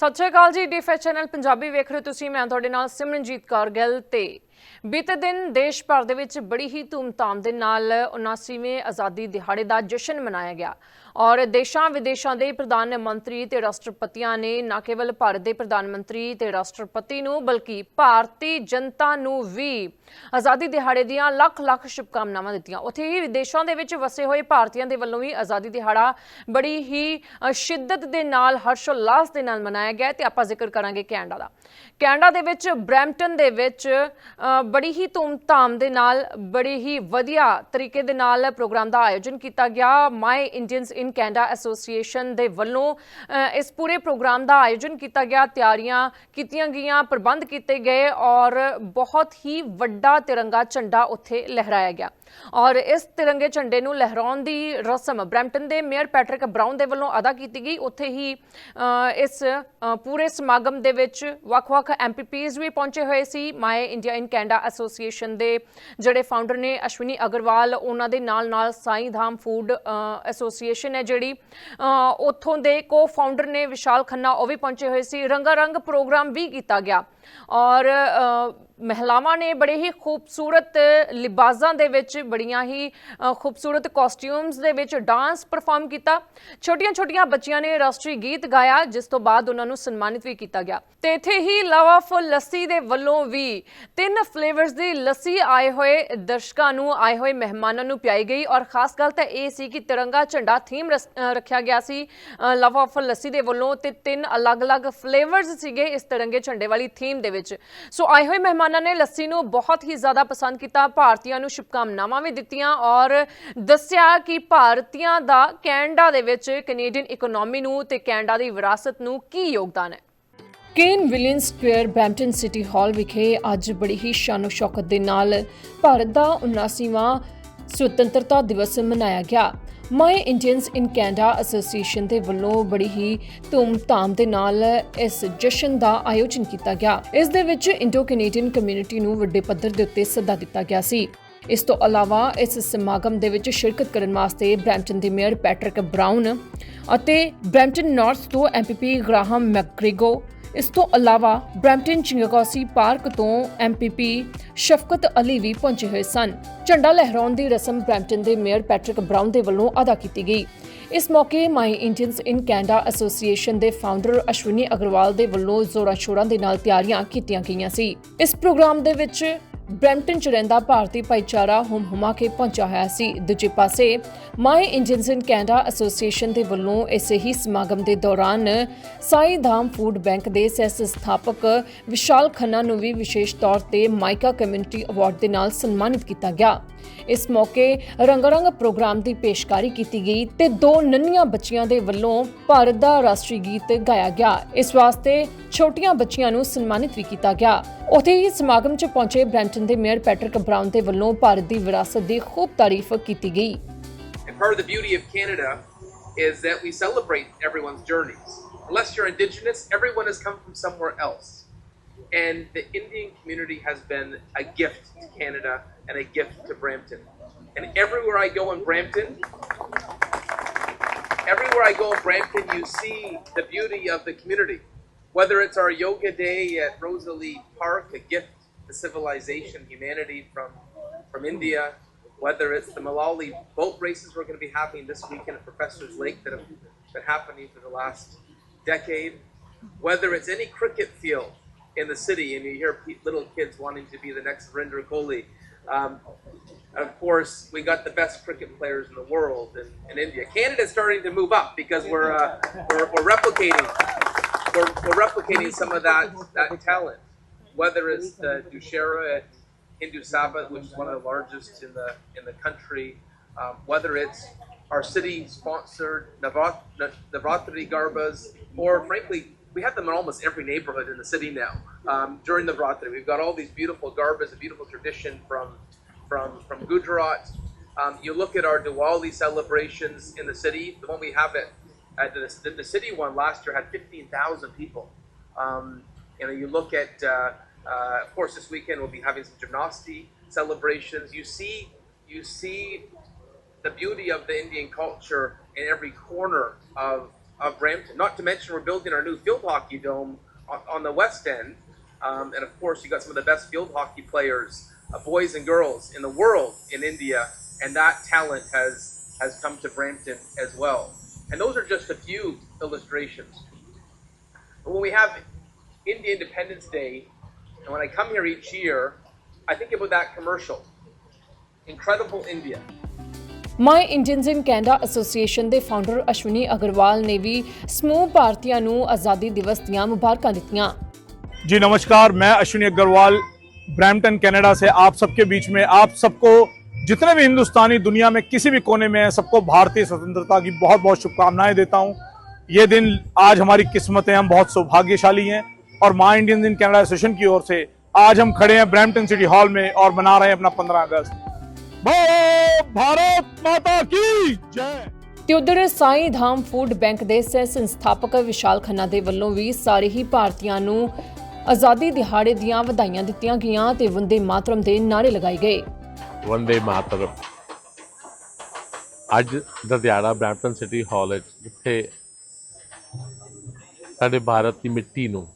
ਸਤਿ ਸ਼੍ਰੀ ਅਕਾਲ ਜੀ DF channel Punjabi ਵੇਖ ਰਹੇ ਹੋ ਤੁਸੀਂ, ਮੈਂ ਤੁਹਾਡੇ ਨਾਲ ਸਿਮਰਨਜੀਤ ਕੌਰ ਗਿੱਲ ਤੇ ਬੀਤੇ ਦਿਨ ਦੇਸ਼ ਭਰ ਦੇ ਵਿੱਚ ਬੜੀ ਹੀ ਧੂਮਧਾਮ ਦੇ ਨਾਲ 79ਵੇਂ ਆਜ਼ਾਦੀ ਦਿਹਾੜੇ ਦਾ ਜਸ਼ਨ ਮਨਾਇਆ ਗਿਆ। ਔਰ ਦੇਸ਼ਾਂ ਵਿਦੇਸ਼ਾਂ ਦੇ ਪ੍ਰਧਾਨ ਮੰਤਰੀ ਤੇ ਰਾਸ਼ਟਰਪਤੀਆਂ ਨੇ ਨਾ ਕੇਵਲ ਭਾਰਤ ਦੇ ਪ੍ਰਧਾਨ ਮੰਤਰੀ ਤੇ ਰਾਸ਼ਟਰਪਤੀ ਨੂੰ, ਬਲਕਿ ਭਾਰਤੀ ਜਨਤਾ ਨੂੰ ਵੀ ਆਜ਼ਾਦੀ ਦਿਹਾੜੇ ਦੀਆਂ ਲੱਖ ਲੱਖ ਸ਼ੁਭਕਾਮਨਾਵਾਂ ਦਿੱਤੀਆਂ। ਉੱਥੇ ਹੀ ਵਿਦੇਸ਼ਾਂ ਦੇ ਵਿੱਚ ਵਸੇ ਹੋਏ ਭਾਰਤੀਆਂ ਦੇ ਵੱਲੋਂ ਵੀ ਆਜ਼ਾਦੀ ਦਿਹਾੜਾ ਬੜੀ ਹੀ ਸ਼ਿੱਦਤ ਦੇ ਨਾਲ ਹਰਸ਼ੋਲਾਸ ਦੇ ਨਾਲ ਮਨਾਇਆ ਗਿਆ ਤੇ ਆਪਾਂ ਜ਼ਿਕਰ ਕਰਾਂਗੇ ਕੈਨੇਡਾ ਦਾ। ਕੈਨੇਡਾ ਦੇ ਵਿੱਚ ਬਰੈਂਪਟਨ ਦੇ ਵਿੱਚ ਬੜੀ ਹੀ ਧੂਮਧਾਮ ਦੇ ਨਾਲ, ਬੜੇ ਹੀ ਵਧੀਆ ਤਰੀਕੇ ਦੇ ਨਾਲ ਪ੍ਰੋਗਰਾਮ ਦਾ ਆਯੋਜਨ ਕੀਤਾ ਗਿਆ। My Indians in Canada association ਦੇ ਵੱਲੋਂ ਇਸ ਪੂਰੇ ਪ੍ਰੋਗਰਾਮ ਦਾ ਆਯੋਜਨ ਕੀਤਾ ਗਿਆ। ਤਿਆਰੀਆਂ ਕੀਤੀਆਂ ਗਈਆਂ, ਪ੍ਰਬੰਧ ਕੀਤੇ ਗਏ ਔਰ ਬਹੁਤ ਹੀ ਵੱਡਾ ਤਿਰੰਗਾ ਝੰਡਾ ਉੱਥੇ ਲਹਿਰਾਇਆ ਗਿਆ। ਔਰ ਇਸ ਤਿਰੰਗੇ ਝੰਡੇ ਨੂੰ ਲਹਿਰਾਉਣ ਦੀ ਰਸਮ ਬਰੈਂਪਟਨ ਦੇ ਮੇਅਰ ਪੈਟਰਿਕ ਬਰਾਊਨ ਦੇ ਵੱਲੋਂ ਅਦਾ ਕੀਤੀ ਗਈ। ਉੱਥੇ ਹੀ ਇਸ ਪੂਰੇ ਸਮਾਗਮ ਦੇ ਵਿੱਚ ਵੱਖ-ਵੱਖ ਐਮਪੀਪੀਜ਼ ਵੀ ਪਹੁੰਚੇ ਹੋਏ ਸੀ। My India in Canada association ਦੇ ਜਿਹੜੇ ਫਾਊਂਡਰ ਨੇ ਅਸ਼ਵਨੀ ਅਗਰਵਾਲ, ਉਹਨਾਂ ਦੇ ਨਾਲ-ਨਾਲ ਸਾਈਂ ਧਾਮ ਫੂਡ ਐਸੋਸੀਏਸ਼ਨ ਹੈ ਜਿਹੜੀ। ਉੱਥੋਂ ਦੇ ਕੋ ਫਾਊਂਡਰ ਨੇ ਵਿਸ਼ਾਲ ਖੰਨਾ, ਉਹ ਵੀ ਪਹੁੰਚੇ ਹੋਏ ਸੀ। ਰੰਗਾ ਰੰਗ ਪ੍ਰੋਗਰਾਮ ਵੀ ਕੀਤਾ ਗਿਆ। ਔਰ ਮਹਿਲਾਵਾਂ ਨੇ ਬੜੇ ਹੀ ਖੂਬਸੂਰਤ ਲਿਬਾਜ਼ਾਂ ਦੇ ਵਿੱਚ ਬੜੀਆਂ ਹੀ ਖੂਬਸੂਰਤ ਕਾਸਟਿਊਮਸ ਦੇ ਵਿੱਚ ਡਾਂਸ ਪਰਫਾਰਮ ਕੀਤਾ। ਛੋਟੀਆਂ-ਛੋਟੀਆਂ ਬੱਚੀਆਂ ਨੇ ਰਾਸ਼ਟਰੀ ਗੀਤ ਗਾਇਆ, ਜਿਸ ਤੋਂ ਬਾਅਦ ਉਹਨਾਂ ਨੂੰ ਸਨਮਾਨਿਤ ਵੀ ਕੀਤਾ ਗਿਆ। ਤੇ ਇੱਥੇ ਹੀ ਲਵ ਆਫ ਲੱਸੀ ਦੇ ਵੱਲੋਂ ਵੀ ਤਿੰਨ ਫਲੇਵਰਸ ਦੀ ਲੱਸੀ ਆਏ ਹੋਏ ਦਰਸ਼ਕਾਂ ਨੂੰ, ਆਏ ਹੋਏ ਮਹਿਮਾਨਾਂ ਨੂੰ ਪਿਆਈ ਗਈ। ਔਰ ਖਾਸ ਗੱਲ ਤਾਂ ਇਹ ਸੀ ਕਿ ਤਿਰੰਗਾ ਝੰਡਾ ਥੀਮ ਰੱਖਿਆ ਗਿਆ ਸੀ। ਲਵ ਆਫ ਲੱਸੀ ਦੇ ਵੱਲੋਂ ਤੇ ਤਿੰਨ ਅਲੱਗ-ਅਲੱਗ ਫਲੇਵਰਸ ਸੀਗੇ। ਇਸ ਤਿਰੰਗੇ ਝੰਡੇ ਵਾਲੀ ਥੀਮ ਦੇ ਵਿੱਚ। ਸੋ ਆਏ ਹੋਏ ਮਹਿਮਾਨਾਂ ਨੇ ਲੱਸੀ ਨੂੰ ਬਹੁਤ ਹੀ ਜ਼ਿਆਦਾ ਪਸੰਦ ਕੀਤਾ। ਭਾਰਤੀਆਂ ਨੂੰ ਸ਼ੁਭਕਾਮਨਾਵਾਂ ਵੀ ਦਿੱਤੀਆਂ ਔਰ ਦੱਸਿਆ ਕਿ ਭਾਰਤੀਆਂ ਦਾ ਕੈਨੇਡਾ ਦੇ ਵਿੱਚ ਕੈਨੇਡੀਅਨ ਇਕਨੋਮੀ ਨੂੰ ਤੇ ਕੈਨੇਡਾ ਦੀ ਵਿਰਾਸਤ ਨੂੰ ਕੀ ਯੋਗਦਾਨ ਹੈ? Ken Whillans square ਬੈਂਪਟਨ city hall ਵਿਖੇ ਅੱਜ ਬੜੀ ਹੀ ਸ਼ਾਨੋ ਸ਼ੌਕਤ ਦੇ ਨਾਲ ਭਾਰਤ ਦਾ 79ਵਾਂ ਸੁਤੰਤਰਤਾ ਦਿਵਸ ਮਨਾਇਆ ਗਿਆ। My Indians in Canada association ਦੇ ਵੱਲੋਂ ਬੜੀ ਹੀ ਧੂਮ-ਧਾਮ ਦੇ ਨਾਲ ਇਸ ਜਸ਼ਨ ਦਾ ਆਯੋਜਨ ਕੀਤਾ ਗਿਆ। ਇਸ ਦੇ ਵਿੱਚ ਇੰਡੋ ਕੈਨੇਡੀਅਨ ਕਮਿਊਨਿਟੀ ਨੂੰ ਵੱਡੇ ਪੱਧਰ ਦੇ ਉੱਤੇ ਸੱਦਾ ਦਿੱਤਾ ਗਿਆ ਸੀ। ਇਸ ਤੋਂ ਇਲਾਵਾ ਇਸ ਸਮਾਗਮ ਦੇ ਵਿੱਚ ਸ਼ਿਰਕਤ ਕਰਨ ਵਾਸਤੇ ਬ੍ਰੈਂਪਟਨ ਦੇ ਮੇਅਰ ਪੈਟਰਿਕ ਬ੍ਰਾਊਨ ਅਤੇ ਬ੍ਰੈਂਪਟਨ ਨਾਰਥ ਤੋਂ ਐਮਪੀਪੀ ਗ੍ਰਾਹਮ ਮੈਕਗ੍ਰੇਗੋ ਇਸ ਤੋਂ ਇਲਾਵਾ ਬ੍ਰੈਂਪਟਨ ਚਿੰਗਾਗੋਸੀ ਪਾਰਕ ਤੋਂ ਐਮਪੀਪੀ ਸ਼ਫਕਤ ਅਲੀ ਵੀ ਪਹੁੰਚੇ ਹੋਏ ਸਨ। ਝੰਡਾ ਲਹਿਰਾਉਣ ਦੀ ਰਸਮ ਬ੍ਰੈਂਪਟਨ ਦੇ ਮੇਅਰ ਪੈਟਰਿਕ ਬ੍ਰਾਊਨ ਦੇ ਵੱਲੋਂ ਅਦਾ ਕੀਤੀ ਗਈ। ਇਸ ਮੌਕੇ my Indians in Canada association ਦੇ ਫਾਊਂਡਰ ਅਸ਼ਵਨੀ ਅਗਰਵਾਲ ਦੇ ਵੱਲੋਂ ਜ਼ੋਰਾਂ ਸ਼ੋਰਾਂ ਦੇ ਨਾਲ ਤਿਆਰੀਆਂ ਕੀਤੀਆਂ ਗਈਆਂ ਸੀ। ਇਸ ਪ੍ਰੋਗਰਾਮ ਦੇ ਵਿੱਚ ਬ੍ਰੈਂਪਟਨ ਚ ਰਹਿੰਦਾ ਭਾਰਤੀ ਭਾਈਚਾਰਾ ਹੁਮ ਹੁਮਾ ਕੇ ਪਹੁੰਚਿਆ ਹੋਇਆ ਸੀ। ਦੂਜੇ ਪਾਸੇ, my Indians in Canada association ਦੇ ਵੱਲੋਂ ਇਸੇ ਹੀ ਸਮਾਗਮ ਦੇ ਦੌਰਾਨ ਸਾਈ ਧਾਮ ਫੂਡ ਬੈਂਕ ਦੇ ਸਹਿ ਸੰਸਥਾਪਕ ਵਿਸ਼ਾਲ ਖੰਨਾ ਨੂੰ ਵੀ ਵਿਸ਼ੇਸ਼ ਤੌਰ ਤੇ ਮਾਈਕਾ ਕਮਿਊਨਿਟੀ ਅਵਾਰਡ ਦੇ ਨਾਲ ਸਨਮਾਨਿਤ ਕੀਤਾ ਗਿਆ। ਇਸ ਮੌਕੇ ਰੰਗਰੰਗ ਪ੍ਰੋਗਰਾਮ ਦੀ ਪੇਸ਼ਕਾਰੀ ਕੀਤੀ ਗਈ ਤੇ ਦੋ ਨੰਨੀਆਂ ਬੱਚੀਆਂ ਦੇ ਵੱਲੋਂ ਭਾਰਤ ਦਾ ਰਾਸ਼ਟਰੀ ਗੀਤ ਗਾਇਆ ਗਿਆ। ਇਸ ਵਾਸਤੇ ਛੋਟੀਆਂ ਬੱਚੀਆਂ ਨੂੰ ਸਨਮਾਨਿਤ ਵੀ ਕੀਤਾ ਗਿਆ। ਉੱਥੇ ਹੀ ਸਮਾਗਮ 'ਚ ਪਹੁੰਚੇ ਬ੍ਰੈਂਟਨ ਦੇ ਮੇਅਰ ਪੈਟਰਿਕ ਬ੍ਰਾਊਨ ਦੇ ਵੱਲੋਂ ਭਾਰਤ ਦੀ ਵਿਰਾਸਤ ਦੀ ਖੂਬ ਤਾਰੀਫ ਕੀਤੀ ਗਈ And part of the beauty of Canada is that we celebrate everyone's journeys. Unless you're Indigenous, everyone has come from somewhere else. And the Indian community has been a gift to Canada and a gift to Brampton. And everywhere I go in Brampton, everywhere I go in Brampton, you see the beauty of the community. Whether it's our yoga day at Rosalie Park, a gift to civilization, humanity from, from India, whether it's the Malali boat races we're going to be having this weekend at Professor's Lake that have been happening for the last decade, whether it's any cricket field in the city and you hear little kids wanting to be the next Verinder Kohli. Um, of course, we got the best cricket players in the world in, in India. Canada's starting to move up because we're, uh, we're, we're replicating we're, we're replicating some of that, that talent. Whether it's the Dushera at Hindu Sabbath, which is one of the largest in the in the country, um, whether it's our city-sponsored Navratri Garbas, or frankly, we have them in almost every neighborhood in the city now. Um, during the Navratri, we've got all these beautiful Garbas, a beautiful tradition from from from Gujarat. Um, you look at our Diwali celebrations in the city. The one we have at, at the, the, the city one last year had 15,000 people. Um, you know, you look at, uh, uh, of course, this weekend we'll be having some gymnasty celebrations. You see, you see the beauty of the Indian culture in every corner of of Brampton. Not to mention, we're building our new field hockey dome on, on the west end. Um, and of course, you got some of the best field hockey players, uh, boys and girls in the world in India. And that talent has, has come to Brampton as well. And those are just a few illustrations. But when we have India Independence Day, and when I come here each year, I think about that commercial. Incredible India. My Indians in Canada association ਦੇ founder Ashwani Agarwal ਨੇ ਵੀ ਸਮੂਹ ਭਾਰਤੀਆਂ ਨੂੰ ਆਜ਼ਾਦੀ ਦਿਵਸ ਦੀਆਂ ਮੁਬਾਰਕਾਂ ਦਿੱਤੀਆਂ जी नमस्कार मैं अश्विनी अग्रवाल ब्रैम्पटन कनाडा से आप सबके बीच में आप सबको जितने भी हिंदुस्तानी दुनिया में किसी भी कोने में हैं सबको भारतीय स्वतंत्रता की बहुत बहुत शुभकामनाएं देता हूं ये दिन आज हमारी किस्मत है हम बहुत सौभाग्यशाली हैं और माँ इंडियन इन कनाडा एसोसिएशन की ओर से आज हम खड़े हैं ब्रैम्पटन सिटी हॉल में और मना रहे हैं अपना पंद्रह अगस्त बोलो भारत माता की जय ਤੇ ਉਧਰ ਸਾਈ ਧਾਮ ਫੂਡ ਬੈਂਕ ਦੇ ਸਹਿ ਸੰਸਥਾਪਕ ਵਿਸ਼ਾਲ ਖੰਨਾ ਦੇ ਵੱਲੋਂ ਵੀ ਸਾਰੇ ਹੀ ਭਾਰਤੀਆਂ ਨੂੰ ਆਜ਼ਾਦੀ ਦਿਹਾੜੇ ਦੀਆਂ ਵਧਾਈਆਂ ਦਿੱਤੀਆਂ ਗਈਆਂ ਤੇ ਵੰਦੇ ਮਾਤਰਮ ਦੇ ਨਾਅਰੇ ਲਗਾਏ ਗਏ ਵੰਦੇ ਮਾਤਰਮ ਅੱਜ ਦਾ ਦਿਹਾੜਾ ਬ੍ਰੈਂਪਟਨ ਸਿਟੀ ਹਾਲ ਵਿੱਚ ਜਿੱਥੇ ਸਾਡੇ ਭਾਰਤ ਦੀ ਮਿੱਟੀ ਨੂੰ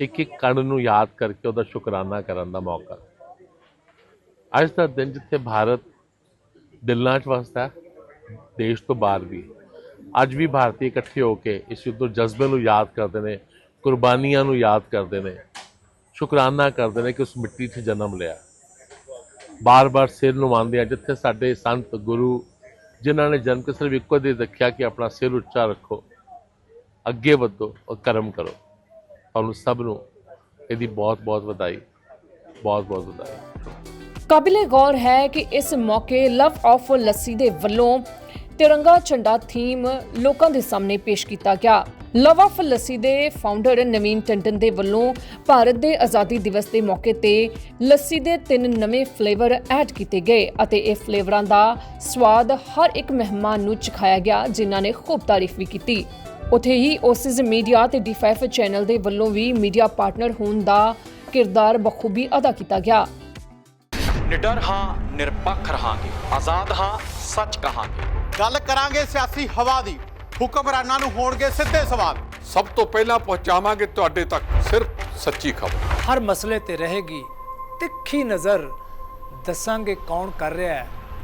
ਇੱਕ ਇੱਕ ਕਣ ਨੂੰ ਯਾਦ ਕਰਕੇ ਉਹਦਾ ਸ਼ੁਕਰਾਨਾ ਕਰਨ ਦਾ ਮੌਕਾ। ਅੱਜ ਦਾ ਦਿਨ ਜਿੱਥੇ ਭਾਰਤ ਦਿਲਾਂ 'ਚ ਵਸਦਾ ਦੇਸ਼ ਤੋਂ ਬਾਹਰ ਵੀ। ਅੱਜ ਵੀ ਭਾਰਤੀ ਇਕੱਠੇ ਹੋ ਕੇ ਇਸ ਯੁੱਧ ਜਜ਼ਬੇ ਨੂੰ ਯਾਦ ਕਰਦੇ ਨੇ, ਕੁਰਬਾਨੀਆਂ ਨੂੰ ਯਾਦ ਕਰਦੇ ਨੇ, ਸ਼ੁਕਰਾਨਾ ਕਰਦੇ ਨੇ ਕਿ ਉਸ ਮਿੱਟੀ 'ਚ ਜਨਮ ਲਿਆ। ਬਾਰ-ਬਾਰ ਸਿਰ ਨਵਾਉਂਦੇ ਆ, ਜਿੱਥੇ ਸਾਡੇ ਸੰਤ, ਗੁਰੂ ਜਿਨ੍ਹਾਂ ਨੇ ਜਨਮ ਕੇ ਸਿਰਫ ਇੱਕੋ ਦੇ ਰੱਖਿਆ ਕਿ ਆਪਣਾ ਸਿਰ ਉੱਚਾ ਰੱਖੋ, ਅੱਗੇ ਵਧੋ ਔਰ ਕਰਮ ਕਰੋ। ਤੁਹਾਨੂੰ ਸਭ ਨੂੰ ਇਹਦੀ ਬਹੁਤ-ਬਹੁਤ ਵਧਾਈ ਬਹੁਤ-ਬਹੁਤ ਵਧਾਈ। ਕਾਬਿਲੇ ਗੌਰ ਹੈ ਕਿ ਇਸ ਮੌਕੇ ਲਵ ਆਫ ਲੱਸੀ ਦੇ ਵੱਲੋਂ ਤਿਰੰਗਾ ਝੰਡਾ ਥੀਮ ਲੋਕਾਂ ਦੇ ਸਾਹਮਣੇ ਪੇਸ਼ ਕੀਤਾ ਗਿਆ। ਲਵ ਆਫ ਲੱਸੀ ਦੇ ਫਾਊਂਡਰ ਨਵੀਨ ਟੰਡਨ ਦੇ ਵੱਲੋਂ ਭਾਰਤ ਦੇ ਆਜ਼ਾਦੀ ਦਿਵਸ ਦੇ ਮੌਕੇ ਤੇ ਲੱਸੀ ਦੇ ਤਿੰਨ ਨਵੇਂ ਫਲੇਵਰ ਐਡ ਕੀਤੇ ਗਏ ਅਤੇ ਇਹ ਫਲੇਵਰਾਂ ਦਾ ਸਵਾਦ ਹਰ ਇੱਕ ਮਹਿਮਾਨ ਨੂੰ ਚਖਾਇਆ ਗਿਆ, ਜਿਨ੍ਹਾਂ ਨੇ ਖੂਬ ਤਾਰੀਫ ਵੀ ਕੀਤੀ। ਉਥੇ ਹੀ ਓਸਿਸ ਮੀਡੀਆ ਤੇ ਡੀ5 ਚੈਨਲ ਦੇ ਵੱਲੋਂ ਵੀ ਮੀਡੀਆ ਪਾਰਟਨਰ ਹੋਣ ਦਾ ਕਿਰਦਾਰ ਬਖੂਬੀ ਅਦਾ ਕੀਤਾ ਗਿਆ। ਨਿਡਰ ਹਾਂ ਨਿਰਪੱਖ ਰਹਾਂਗੇ। ਆਜ਼ਾਦ ਹਾਂ ਸੱਚ ਕਹਾਂਗੇ। ਗੱਲ ਕਰਾਂਗੇ ਸਿਆਸੀ ਹਵਾ ਦੀ। ਹੁਕਮਰਾਨਾਂ ਨੂੰ ਹੋਣਗੇ ਸਿੱਧੇ ਸਵਾਲ। ਸਭ ਤੋਂ ਪਹਿਲਾਂ ਪਹੁੰਚਾਵਾਂਗੇ ਤੁਹਾਡੇ ਤੱਕ ਸਿਰਫ ਸੱਚੀ ਖਬਰ। ਹਰ ਮਸਲੇ ਤੇ ਰਹੇਗੀ ਤਿੱਖੀ ਨਜ਼ਰ। ਦੱਸਾਂਗੇ ਕੌਣ ਕਰ ਰਿਹਾ ਹੈ।